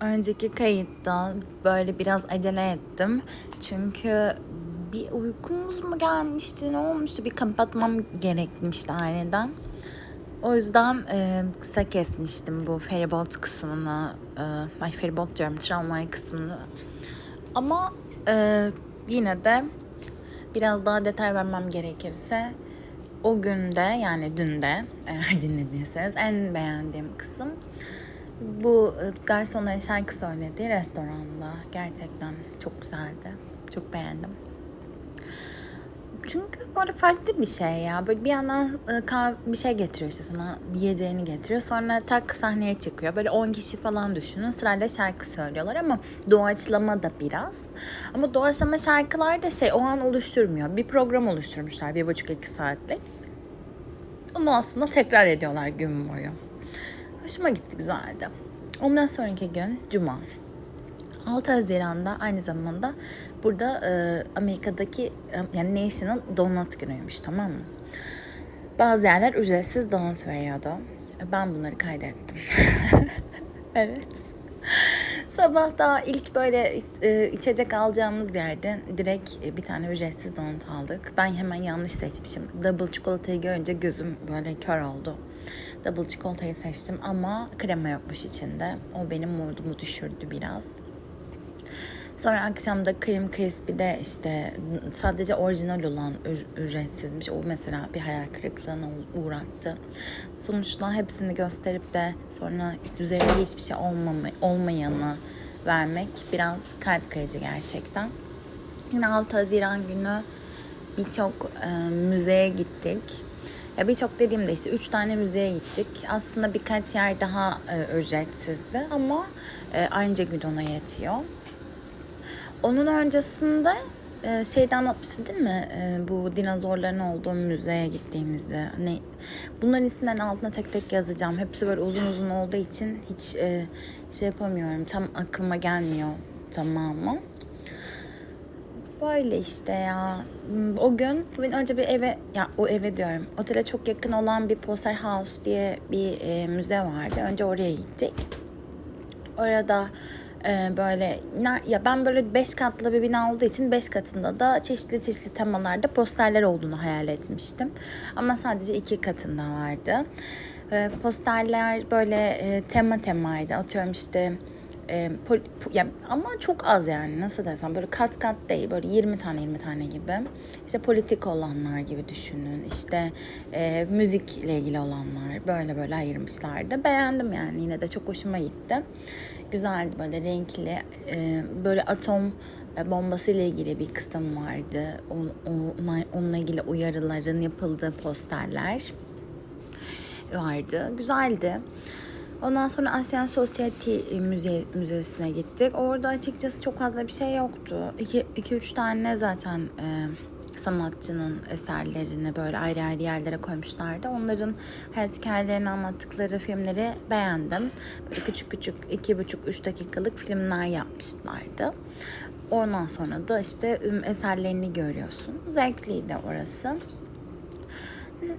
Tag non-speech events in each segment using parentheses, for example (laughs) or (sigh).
Önceki kayıtta böyle biraz acele ettim. Çünkü bir uykumuz mu gelmişti, ne olmuştu? Bir kapatmam gerekmişti aniden. O yüzden e, kısa kesmiştim bu feribot kısmını. E, ay feribot diyorum, tramvay kısmını. Ama e, yine de biraz daha detay vermem gerekirse o günde yani dün de (laughs) eğer dinlediyseniz en beğendiğim kısım bu e, garsonların şarkı söylediği restoranda gerçekten çok güzeldi. Çok beğendim. Çünkü böyle farklı bir şey ya. Böyle bir yandan e, bir şey getiriyor işte sana. Yiyeceğini getiriyor. Sonra tak sahneye çıkıyor. Böyle 10 kişi falan düşünün. Sırayla şarkı söylüyorlar ama doğaçlama da biraz. Ama doğaçlama şarkılar da şey o an oluşturmuyor. Bir program oluşturmuşlar. Bir buçuk iki saatlik. Onu aslında tekrar ediyorlar gün boyu. Hoşuma gitti güzeldi. Ondan sonraki gün Cuma. 6 Haziran'da aynı zamanda burada e, Amerika'daki e, yani National Donut günüymüş tamam mı? Bazı yerler ücretsiz donut veriyordu. Ben bunları kaydettim. (laughs) evet. Sabah daha ilk böyle e, içecek alacağımız yerde direkt e, bir tane ücretsiz donut aldık. Ben hemen yanlış seçmişim. Double çikolatayı görünce gözüm böyle kör oldu. Double çikolatayı seçtim ama krema yokmuş içinde. O benim moodumu düşürdü biraz. Sonra akşam da Cream Crispy'de işte sadece orijinal olan ücretsizmiş. O mesela bir hayal kırıklığına uğrattı. Sonuçta hepsini gösterip de sonra üzerinde hiçbir şey olmama, olmayanı vermek biraz kalp kırıcı gerçekten. Yine 6 Haziran günü birçok e, müzeye gittik. Ya birçok dediğimde işte üç tane müzeye gittik. Aslında birkaç yer daha e, ücretsizdi ama e, aynı gün yetiyor. Onun öncesinde e, şeyde anlatmıştım değil mi? E, bu dinozorların olduğu müzeye gittiğimizde. Hani bunların isimlerini altına tek tek yazacağım. Hepsi böyle uzun uzun olduğu için hiç e, şey yapamıyorum. Tam aklıma gelmiyor tamamı. Böyle işte ya. Hmm, O gün ben önce bir eve, ya o eve diyorum. Otele çok yakın olan bir Poster House diye bir e, müze vardı. Önce oraya gittik. Orada e, böyle ya ben böyle beş katlı bir bina olduğu için beş katında da çeşitli çeşitli temalarda posterler olduğunu hayal etmiştim. Ama sadece iki katında vardı. E, posterler böyle e, tema temaydı. Atıyorum işte e, pol- po- ya, ama çok az yani nasıl desem böyle kat kat değil böyle 20 tane 20 tane gibi işte politik olanlar gibi düşünün işte e, müzikle ilgili olanlar böyle böyle ayırmışlardı beğendim yani yine de çok hoşuma gitti güzeldi böyle renkli e, böyle atom e, bombası ile ilgili bir kısım vardı o, o- onunla ilgili uyarıların yapıldığı posterler vardı. Güzeldi. Ondan sonra Asyan Society Müze, Müzesi'ne gittik. Orada açıkçası çok fazla bir şey yoktu. 2-3 tane zaten e, sanatçının eserlerini böyle ayrı ayrı yerlere koymuşlardı. Onların hayat hikayelerini anlattıkları filmleri beğendim. Böyle küçük küçük 2,5-3 dakikalık filmler yapmışlardı. Ondan sonra da işte eserlerini görüyorsun. Zevkliydi orası.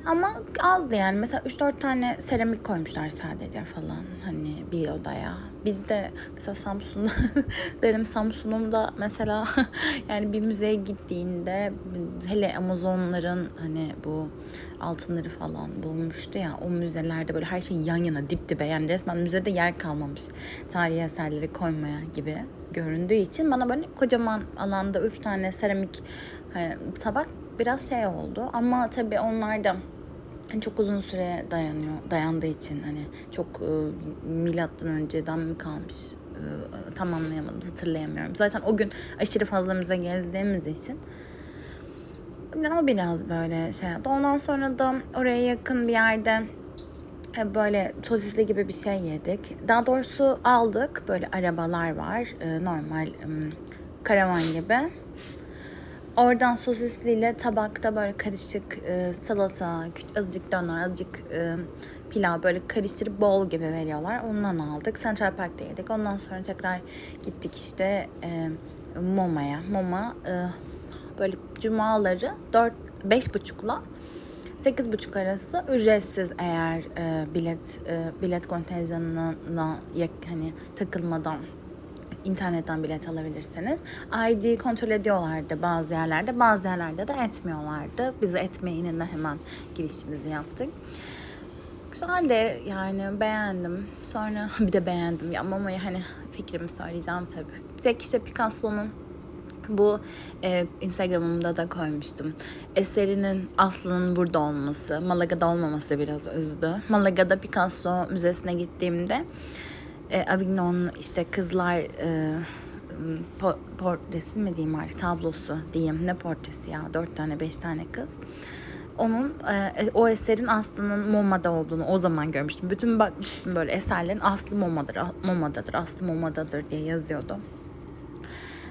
Ama azdı yani. Mesela 3-4 tane seramik koymuşlar sadece falan. Hani bir odaya. Bizde mesela Samsun'da (laughs) benim Samsun'umda mesela (laughs) yani bir müzeye gittiğinde hele Amazonların hani bu altınları falan bulmuştu ya o müzelerde böyle her şey yan yana dip dibe yani resmen müzede yer kalmamış tarihi eserleri koymaya gibi göründüğü için bana böyle kocaman alanda üç tane seramik hani, tabak biraz şey oldu ama tabii onlar da çok uzun süre dayanıyor dayandığı için hani çok e, milattan önceden mi kalmış e, tam anlayamadım hatırlayamıyorum. Zaten o gün aşırı fazla müze gezdiğimiz için o biraz böyle şey yaptı. Ondan sonra da oraya yakın bir yerde e, böyle sosisli gibi bir şey yedik. Daha doğrusu aldık. Böyle arabalar var. E, normal karavan gibi. Oradan sosisliyle tabakta böyle karışık e, salata, azıcık döner, azıcık e, pilav böyle karıştırıp bol gibi veriyorlar. Ondan aldık. Central Park'ta yedik. Ondan sonra tekrar gittik işte e, Moma'ya. Moma e, böyle cumaları 4 beş buçukla 8.30 arası ücretsiz eğer e, bilet e, bilet kontenjanına hani takılmadan internetten bilet alabilirsiniz. ID kontrol ediyorlardı bazı yerlerde, bazı yerlerde de etmiyorlardı. Biz etmeyininde hemen girişimizi yaptık. Güzel de yani beğendim. Sonra (laughs) bir de beğendim ya Momo'yu hani fikrimi söyleyeceğim tabii. Bir tek işte Picasso'nun bu e, Instagram'ımda da koymuştum. Eserinin aslının burada olması, Malaga'da olmaması biraz üzdü. Malaga'da Picasso Müzesi'ne gittiğimde e, Avignon işte kızlar e, po- portresi mi diyeyim artık tablosu diyeyim ne portresi ya dört tane beş tane kız onun e, o eserin aslının MoMA'da olduğunu o zaman görmüştüm. Bütün bakmıştım böyle eserlerin aslı MoMA'dır, MoMA'dadır, aslı MoMA'dadır diye yazıyordu.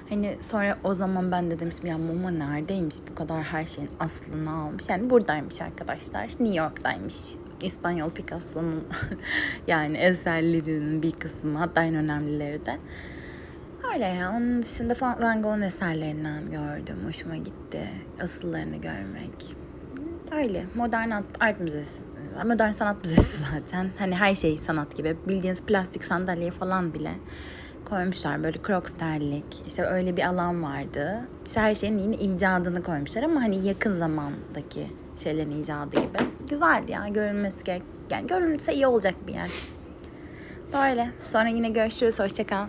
Hani sonra o zaman ben de demiştim ya MoMA neredeymiş bu kadar her şeyin aslını almış. Yani buradaymış arkadaşlar. New York'taymış. İspanyol Picasso'nun (laughs) yani eserlerinin bir kısmı hatta en önemlileri de. Öyle ya. Onun dışında Van Van Gogh'un eserlerinden gördüm. Hoşuma gitti. Asıllarını görmek. Öyle. Modern art, art müzesi. Modern sanat müzesi (laughs) zaten. Hani her şey sanat gibi. Bildiğiniz plastik sandalye falan bile koymuşlar. Böyle crocs terlik. İşte öyle bir alan vardı. İşte her şeyin yine icadını koymuşlar ama hani yakın zamandaki şeylerin icadı gibi. Güzeldi ya. Görülmesi gerek. Yani görülse iyi olacak bir yer. Böyle. Sonra yine görüşürüz. Hoşçakal.